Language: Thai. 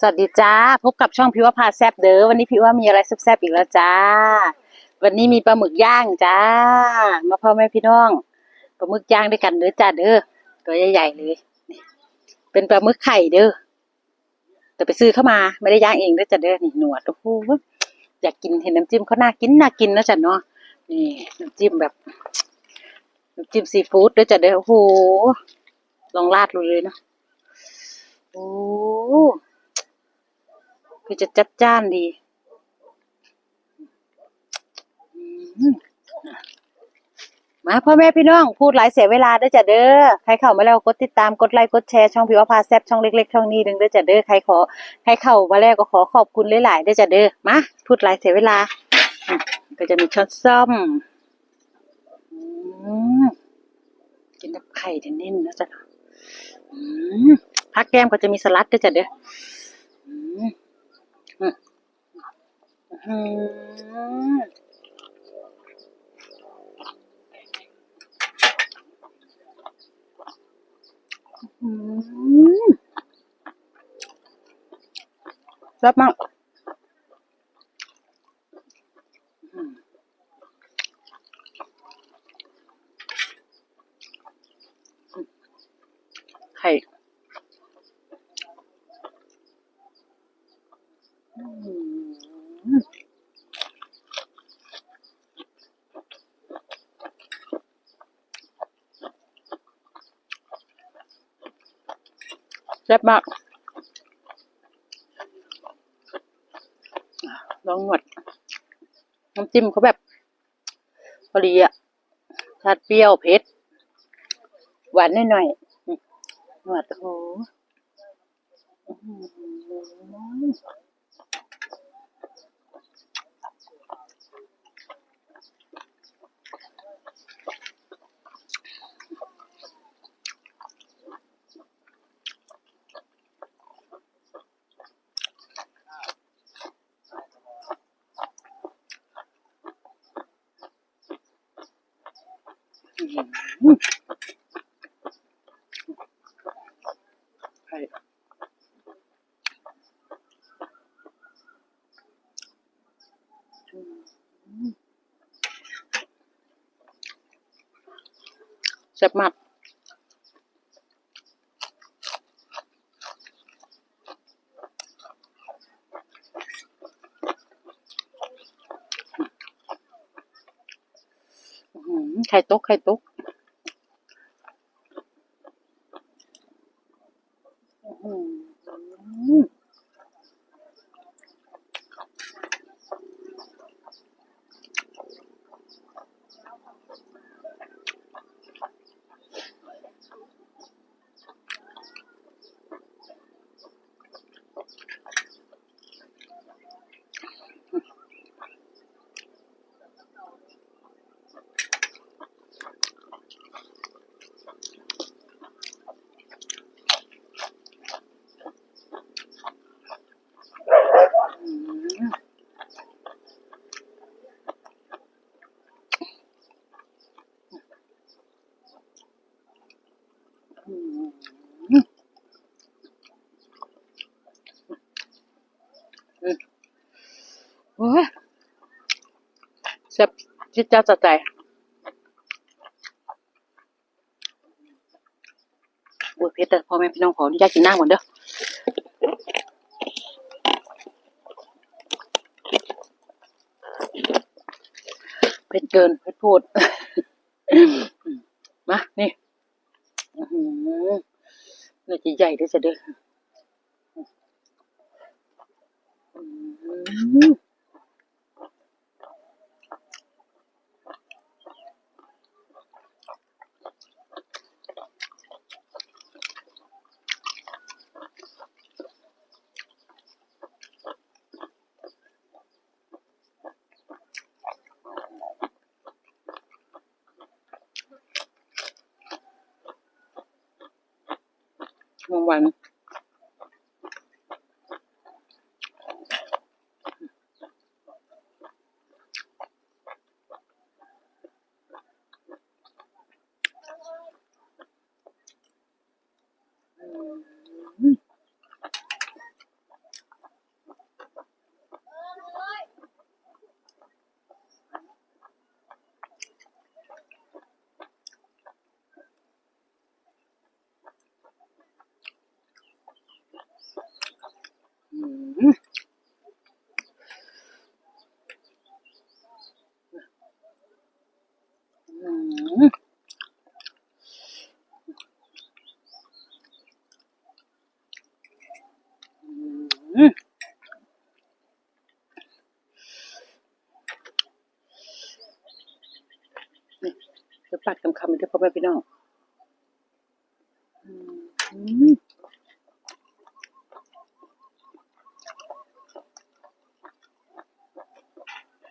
สวัสดีจ้าพบกับช่องพิวว่าพาแซบเด้อวันนี้พิวว่ามีอะไรแซบๆอีกแล้วจ้า วันนี้มีปลาหมึกย่างจ้า มาพ่อแม่พี่น้องปลาหมึกย่างด้วยกันเด้อจ้าเด้อตัวใหญ่ๆเลยนี่เป็นปลาหมึกไข่เด้อแต่ไปซื้อเข้ามาไม่ได้ย่างเองเด้อจ้าเด้อนี่หนวดโอ้โหอยากกินเห็นน้ำจิ้มเขาน่ากินน่ากินนะจ้ะเนาะนี่น้ำจิ้มแบบน้ำจิ้มซีฟู้ดเด้อจ้าเด้อโอ้โหลองราดเลยเนาะโอ้ คือจะจัดจ้านดี มาพ่อแม่พี่น้องพูดหลายเสียเวลาเด้อจ้ะเด้อใครเข้ามาแล้วกดติดตามกดไลค์กดแชร์ช่องพิวพาแซบช่องเล็กๆช่องนี้ดึงเด้อจ้ะเด้อใครขอใครเข้ามาแล้วก็ขอขอบคุณหลายๆเด้อจ้ะเด้อมาพูดหลายเสียเวลา ก็จะมีช้อนส้อมอืมกินแบบไข่เน้นๆนะจ๊ะอืมพักแก้มก็จะมีสลัดด้อจ้ะเด้อ อืมอืมแซ่บมากไข่อืม แซ่บมาก ลองหนวด น้ำจิ้มเขาแบบ พอดีอะชาติเปรี้ยวเผ็ด หวานหน่อยๆหนวดโอ้ โหอื้อหือไข่แซ่บมาก อื้อหือไข่ตกไข่ตกอื้อ แซ่บจิตเจ้าจัดใจโอ้ยเพชรแต่พ่อแม่พี่น้องขออนุญาตกินน้ำก่อนเด้อเผ็ดเกินเผ็ดพูด มา นี่อื้อหือเนื้อจะใหญ่ด้วยจะเด้อ อ จะปัดคำคำด้วยพ่อแม่พี่น้องอืม